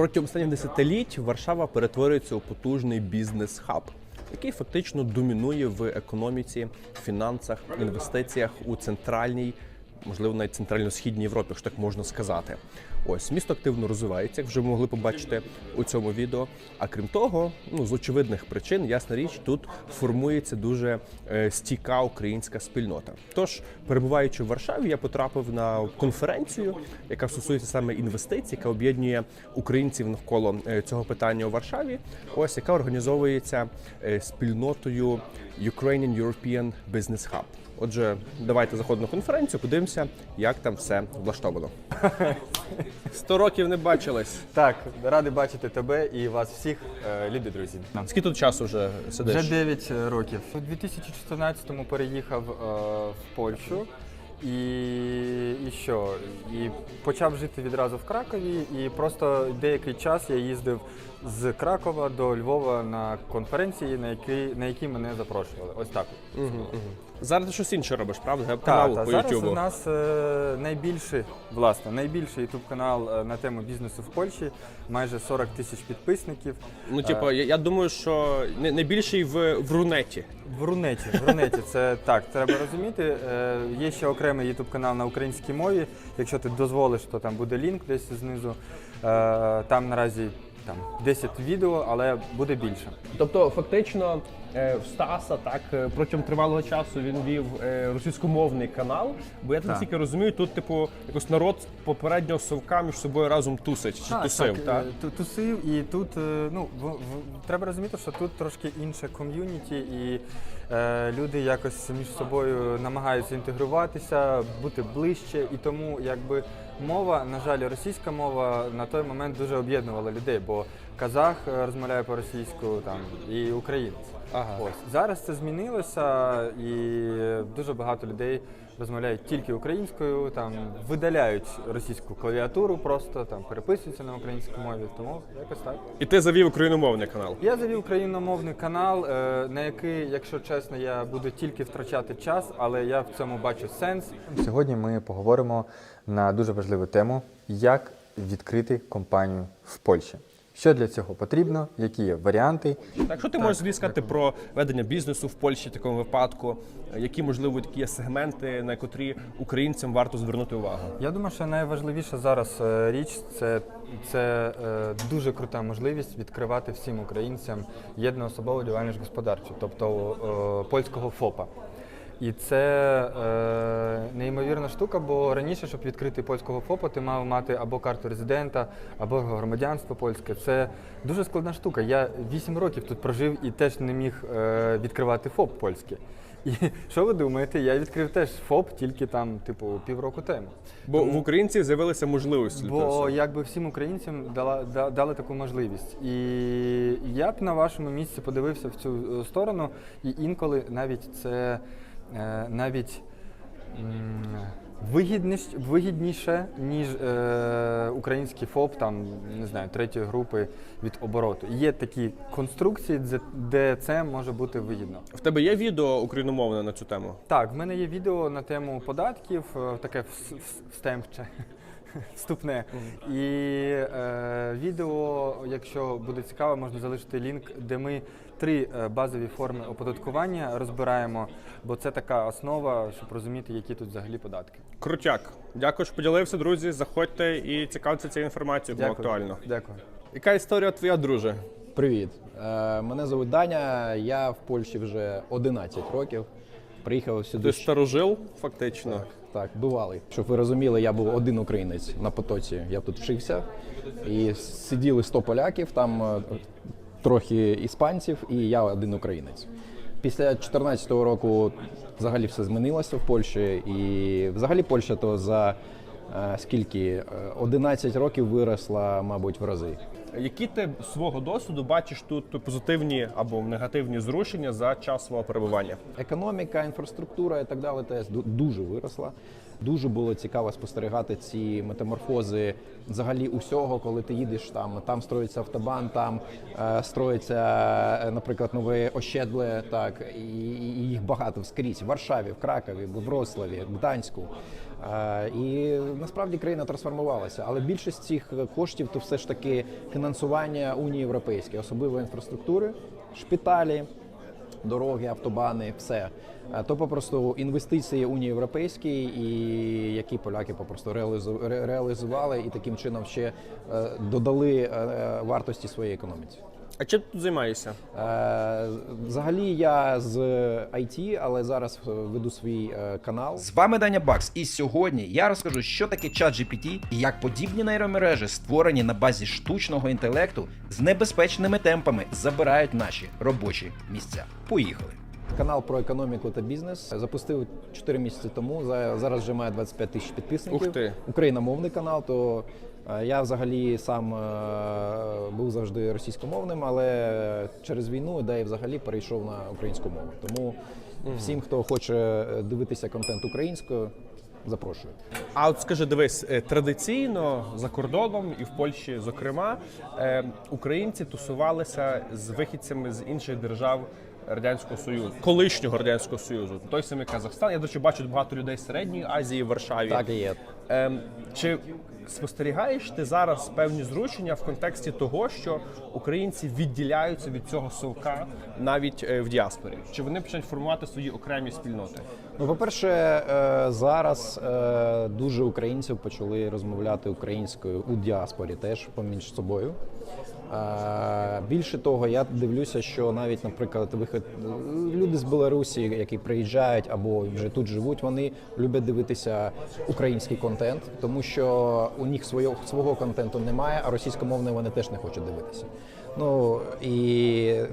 Протягом останніх десятиліть Варшава перетворюється у потужний бізнес-хаб, який фактично домінує в економіці, фінансах, інвестиціях у центральній, можливо, навіть центрально-східній Європі, якщо так можна сказати. Ось місто активно розвивається, як вже могли побачити у цьому відео. А крім того, ну з очевидних причин, ясна річ, тут формується дуже е, стійка українська спільнота. Тож, перебуваючи в Варшаві, я потрапив на конференцію, яка стосується саме інвестицій, яка об'єднує українців навколо е, цього питання у Варшаві. Ось яка організовується е, спільнотою Ukrainian European Business Hub. Отже, давайте заходимо на конференцію, подивимося, як там все влаштовано. Сто років не бачились. Так, радий бачити тебе і вас всіх, е, любі друзі. Скільки тут часу вже сидиш? Вже 9 років. У 2014-му переїхав е, в Польщу. І, і що? І почав жити відразу в Кракові. І просто деякий час я їздив з Кракова до Львова на конференції, на які, на які мене запрошували. Ось так. Зараз ти щось інше робиш, правда? Так, Канал та по зараз Ютубу. у нас е, найбільший, власне, найбільший ютуб канал е, на тему бізнесу в Польщі, майже 40 тисяч підписників. Ну, типу, я, я думаю, що не в, в Рунеті. В Рунеті, в Рунеті, це так, треба розуміти. Е, є ще окремий ютуб канал на українській мові. Якщо ти дозволиш, то там буде лінк десь знизу. Е, там наразі там 10 відео, але буде більше. Тобто, фактично, е, в Стаса так е, протягом тривалого часу він вів е, російськомовний канал. Бо я Так. наскільки розумію, тут, типу, якось народ попереднього совка між собою разом тусить чи тусив, так, так? тусив, і тут ну в, в, треба розуміти, що тут трошки інше ком'юніті, і е, люди якось між собою намагаються інтегруватися, бути ближче. І тому якби мова, на жаль, російська мова на той момент дуже об'єднувала людей, бо казах е, розмовляє по-російську там і українець. Ага. Ось зараз це змінилося, і дуже багато людей розмовляють тільки українською, там видаляють російську клавіатуру, просто там переписуються на українській мові. Тому якось так. І ти завів україномовний канал. Я завів україномовний канал, е, на який, якщо чесно, я буду тільки втрачати час, але я в цьому бачу сенс. Сьогодні ми поговоримо на дуже важливу тему: як відкрити компанію в Польщі. Що для цього потрібно, які є варіанти, Так, що ти можеш собі сказати про ведення бізнесу в Польщі в такому випадку? Які можливо такі є сегменти, на котрі українцям варто звернути увагу? Я думаю, що найважливіша зараз е, річ це, це е, дуже крута можливість відкривати всім українцям єдноособову діяльність господарчу, тобто е, польського ФОПа. І це е, неймовірна штука, бо раніше, щоб відкрити польського ФОПа, ти мав мати або карту резидента, або громадянство польське. Це дуже складна штука. Я 8 років тут прожив і теж не міг е, відкривати ФОП польське. І що ви думаєте? Я відкрив теж ФОП тільки там, типу, півроку тому. Бо в українців з'явилися можливості. для Бо якби всім українцям дала, да- дали таку можливість. І я б на вашому місці подивився в цю е, сторону, і інколи навіть це навіть м, вигідніш, вигідніше, ніж е, український ФОП, там, не знаю, третьої групи від обороту. Є такі конструкції, де, це може бути вигідно. В тебе є відео україномовне на цю тему? Так, в мене є відео на тему податків, е, таке в встемпче. Вступне. І е, відео, якщо буде цікаво, можна залишити лінк, де ми три е, базові форми оподаткування розбираємо, бо це така основа, щоб розуміти, які тут взагалі податки. Крутяк. Дякую, що поділився, друзі. Заходьте і цікавіться цією інформацією, бо актуально. Дякую. Яка історія твоя, друже? Привіт. Е, Мене звуть Даня. Я в Польщі вже 11 років. Приїхав сюди. Ти старожил, фактично. Так, бувалий. Щоб ви розуміли, я був один українець на потоці. Я тут вчився. І сиділи 100 поляків, там е, трохи іспанців, і я один українець. Після 2014 року взагалі все змінилося в Польщі. І взагалі Польща то за е, скільки? Е, 11 років виросла, мабуть, в рази. Які ти свого досвіду бачиш тут позитивні або негативні зрушення за час свого перебування? Економіка, інфраструктура і так далі ду- дуже виросла. Дуже було цікаво спостерігати ці метаморфози взагалі усього, коли ти їдеш там. Там строїться автобан, там е, строїться, е, наприклад, нове Ощедле, так і, і їх багато скрізь в Варшаві, в Кракові, в Вроцлаві, в Гданську. Е, І насправді країна трансформувалася, але більшість цих коштів то все ж таки фінансування Унії Європейської, особливо інфраструктури, шпиталі, дороги, автобани, все. Е, То попросту інвестиції Унії Європейської, і які поляки попросту реалізу- реалізували і таким чином ще е, додали вартості своїй економіці. А чим ти тут займаєшся? Е, Взагалі я з IT, але зараз е, веду свій е, канал. З вами Даня Бакс, і сьогодні я розкажу, що таке ChatGPT і як подібні нейромережі, створені на базі штучного інтелекту, з небезпечними темпами забирають наші робочі місця. Поїхали! Канал про економіку та бізнес запустив 4 місяці тому. Зараз вже має 25 тисяч підписників. Ух ти. Україномовний канал. То е, я взагалі сам е, був завжди російськомовним, але через війну да і взагалі перейшов на українську мову. Тому всім, хто хоче дивитися контент українською, запрошую. А от скажи, дивись, е, традиційно за кордоном і в Польщі, зокрема, е, українці тусувалися з вихідцями з інших держав. Радянського Союзу, колишнього радянського союзу, той самий Казахстан. Я до речі, бачу багато людей з середньої Азії, в Варшаві. Так і є. Ем, чи спостерігаєш ти зараз певні зрушення в контексті того, що українці відділяються від цього совка навіть е, в діаспорі? Чи вони почнуть формувати свої окремі спільноти? Ну, по-перше, е, зараз е, дуже українців почали розмовляти українською у діаспорі теж поміж собою. Більше того, я дивлюся, що навіть, наприклад, вихід люди з Білорусі, які приїжджають або вже тут живуть, вони люблять дивитися український контент, тому що у них свого, свого контенту немає, а російськомовний вони теж не хочуть дивитися. Ну і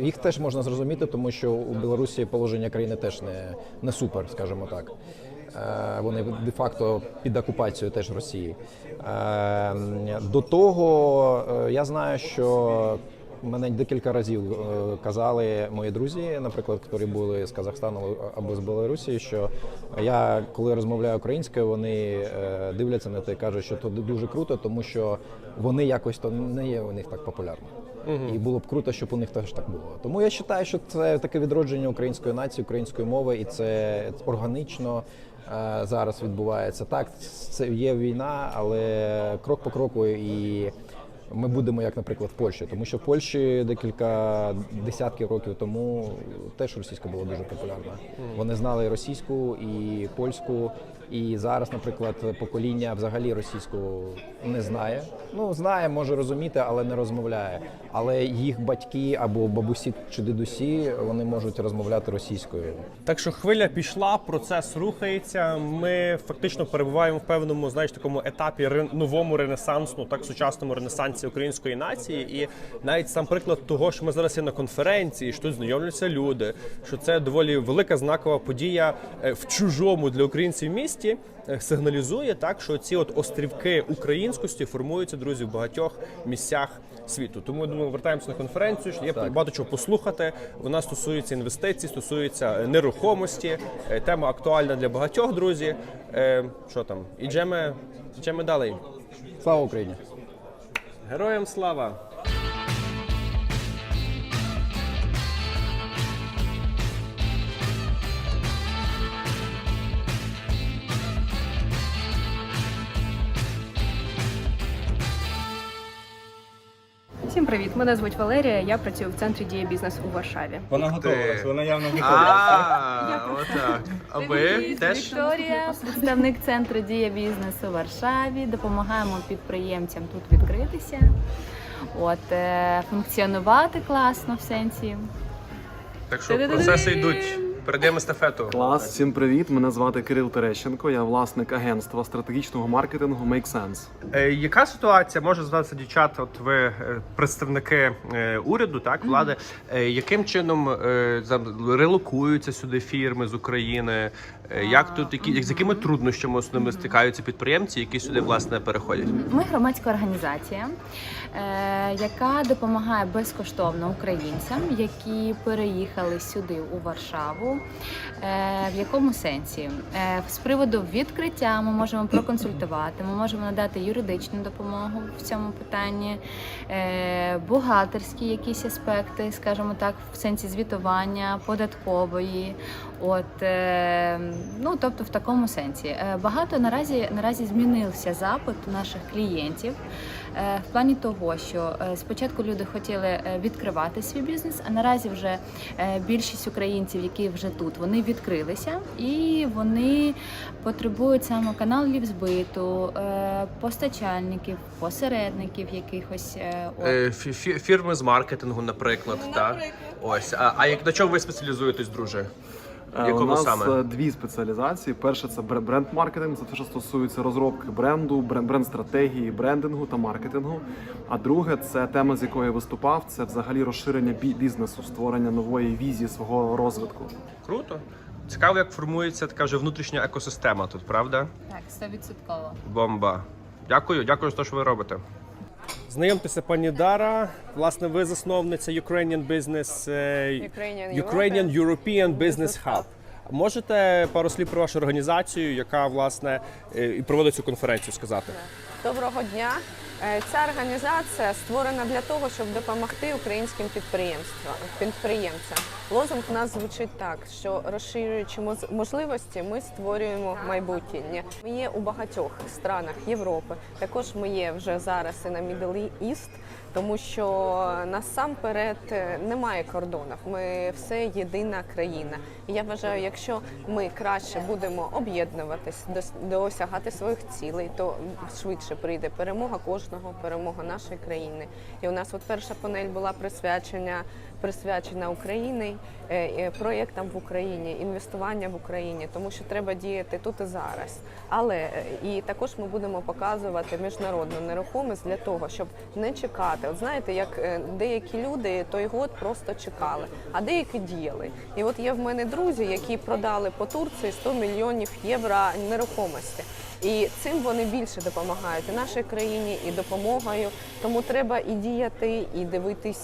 їх теж можна зрозуміти, тому що у Білорусі положення країни теж не, не супер, скажімо так. Е, Вони де-факто під окупацією теж Росії. Е, До того е, я знаю, що мене декілька разів казали мої друзі, наприклад, які були з Казахстану або з Білорусі, що я коли розмовляю українською, вони дивляться на те і кажуть, що то дуже круто, тому що вони якось то не є у них так популярно. І було б круто, щоб у них теж так було. Тому я вважаю, що це таке відродження української нації, української мови, і це органічно зараз відбувається. Так, це є війна, але крок по кроку і. Ми будемо як, наприклад, в Польщі, тому що в Польщі декілька десятків років тому теж російська була дуже популярна. Вони знали і російську і польську. І зараз, наприклад, покоління взагалі російську не знає. Ну знає, може розуміти, але не розмовляє. Але їх батьки або бабусі чи дідусі вони можуть розмовляти російською. Так що хвиля пішла, процес рухається. Ми фактично перебуваємо в певному, знаєш, такому етапі новому ренесансу, так сучасному ренесансі української нації. І навіть сам приклад того, що ми зараз є на конференції, що тут знайомляться люди, що це доволі велика знакова подія е, в чужому для українців місті. Е, Сигналізує так, що ці от острівки українськості формуються друзі в багатьох місцях світу. Тому я думаю, вертаємося на конференцію. що Є багато чого послухати. Вона стосується інвестицій, стосується е, нерухомості. Е, Тема актуальна для багатьох друзі. Що там? Ідемо, ідемо далі. Слава Україні! Героям слава! Привіт! Мене звуть Валерія. Я працюю в центрі дія бізнес у Варшаві. Вона готувалась, вона явно А, отак. А ви теж? Вікторія, представник центру Дія бізнесу у Варшаві. Допомагаємо підприємцям тут відкритися. От е, функціонувати класно в сенсі. Так що процеси йдуть. Передаємо естафету. Клас, всім привіт! Мене звати Кирил Терещенко. Я власник агентства стратегічного маркетингу Make Sense. Е, Яка ситуація може здатися дівчат? От ви е, представники е, уряду, так влади, Е, яким чином е, за- релокуються сюди фірми з України? Е, Як тут які з якими труднощами основними стикаються підприємці, які сюди власне переходять? Ми громадська організація, е, яка допомагає безкоштовно українцям, які переїхали сюди у Варшаву. Е, В якому сенсі? Е, З приводу відкриття ми можемо проконсультувати, ми можемо надати юридичну допомогу в цьому питанні, е, бухгалтерські якісь аспекти, скажімо так, в сенсі звітування, податкової. От Ну тобто в такому сенсі. Багато наразі наразі змінився запит наших клієнтів в плані того, що е, спочатку люди хотіли е, відкривати свій бізнес, а наразі вже е, більшість українців, які вже тут, вони відкрилися і вони потребують саме каналів збиту, е, постачальників, посередників якихось. е. Е, Фірми з маркетингу, наприклад, так? Ось. А, а як на чому ви спеціалізуєтесь, друже? Е, якому У нас саме? е, дві спеціалізації. Перше це бре- бренд-маркетинг, це те, що стосується розробки бренду, брен- бренд-стратегії, брендингу та маркетингу. А друге це тема, з якої я виступав, це взагалі розширення бі- бізнесу, створення нової візії свого розвитку. Круто. Цікаво, як формується така вже внутрішня екосистема тут, правда? Так, стовідсотково. Бомба. Дякую, дякую за те, що ви робите. Знайомтеся, пані Дара. Власне, ви засновниця Ukrainian Business, е, Ukrainian Ukrainian European Business Hub. Можете пару слів про вашу організацію, яка власне е, і проводить цю конференцію, сказати? Доброго дня. Е, Ця організація створена для того, щоб допомогти українським підприємствам підприємцям. Лозунг у нас звучить так: що розширюючи можливості, ми створюємо майбутнє. Ми є у багатьох странах Європи. Також ми є вже зараз і на Middle East, тому що насамперед е, немає кордонів. Ми все єдина країна. І я вважаю, якщо ми краще будемо об'єднуватись, дос- досягати своїх цілей, то швидше прийде перемога кожного, перемога нашої країни. І у нас от перша панель була присвячена присвячена Україні, е, е, проєктам в Україні, інвестування в Україні, тому що треба діяти тут і зараз. Але е, і також ми будемо показувати міжнародну нерухомість для того, щоб не чекати. От знаєте, як деякі люди той год просто чекали, а деякі діяли. І от є в мене друзі, які продали по Турції 100 мільйонів євро нерухомості. І цим вони більше допомагають і нашій країні, і допомогою. Тому треба і діяти, і дивитись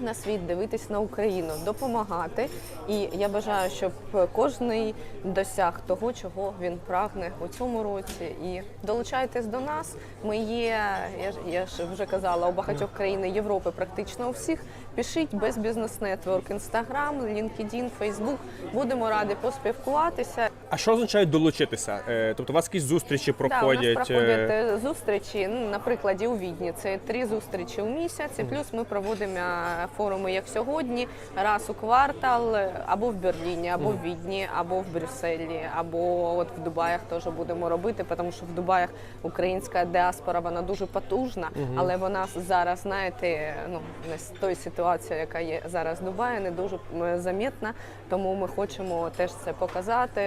на світ, дивитись на Україну, допомагати. І я бажаю, щоб кожний досяг того, чого він прагне у цьому році. І долучайтесь до нас. Ми є, я, ж- я ж вже казала, у багатьох країнах Європи, практично у всіх. Пишіть без бізнес нетворк, інстаграм, LinkedIn, Фейсбук. Будемо раді поспілкуватися. А що означає долучитися? Е, Тобто, у вас якісь зустрічі Так, у проходять? нас е, проходять е, зустрічі. Ну, на прикладі у Відні це три зустрічі у місяць. І плюс ми проводимо е, форуми як сьогодні, раз у квартал, е, або в Берліні, або в Відні, або в Брюсселі, або от в Дубаях теж будемо робити, тому що в Дубаях українська діаспора вона дуже потужна, але вона зараз, знаєте, ну не з тої ситуації, яка є зараз в Дубаї, не дуже замітна. Тому ми хочемо теж це показати,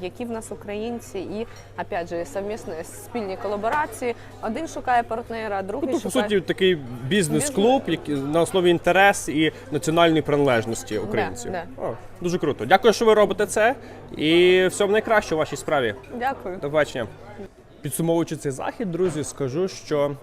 які в нас українці, і опять же совмісні спільні колаборації. Один шукає партнера, другий Тобто, по шукає суті, такий бізнес-клуб, який на основі інтерес і національної приналежності українців. да. О, дуже круто. Дякую, що ви робите це. І всього найкраще у вашій справі. Дякую. До побачення. Підсумовуючи цей захід, друзі, скажу, що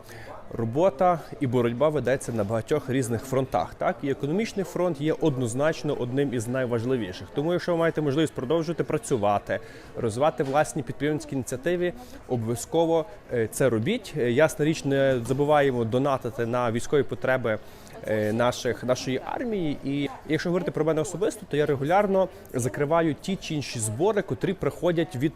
робота і боротьба ведеться на багатьох різних фронтах. Так і економічний фронт є однозначно одним із найважливіших. Тому, якщо ви маєте можливість продовжувати працювати, розвивати власні підприємницькі ініціативи, обов'язково е, це робіть. Е, Ясна річ, не забуваємо донатити на військові потреби е, наших нашої армії. І якщо говорити про мене особисто, то я регулярно закриваю ті чи інші збори, котрі приходять від.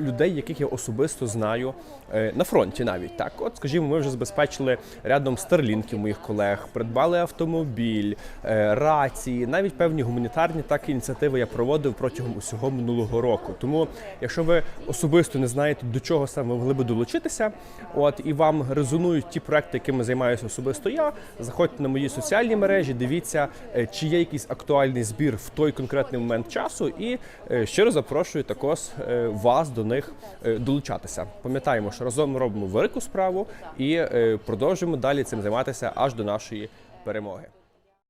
Людей, яких я особисто знаю е, на фронті, навіть так, от скажімо, ми вже забезпечили рядом старлінків моїх колег, придбали автомобіль, е, рації, навіть певні гуманітарні так ініціативи я проводив протягом усього минулого року. Тому, якщо ви особисто не знаєте до чого саме могли би долучитися, от і вам резонують ті проекти, якими займаюся особисто я, заходьте на мої соціальні мережі, дивіться, е, чи є якийсь актуальний збір в той конкретний момент часу, і щиро запрошую також вас до них е, долучатися. Пам'ятаємо, що разом робимо велику справу і е, продовжуємо далі цим займатися аж до нашої перемоги.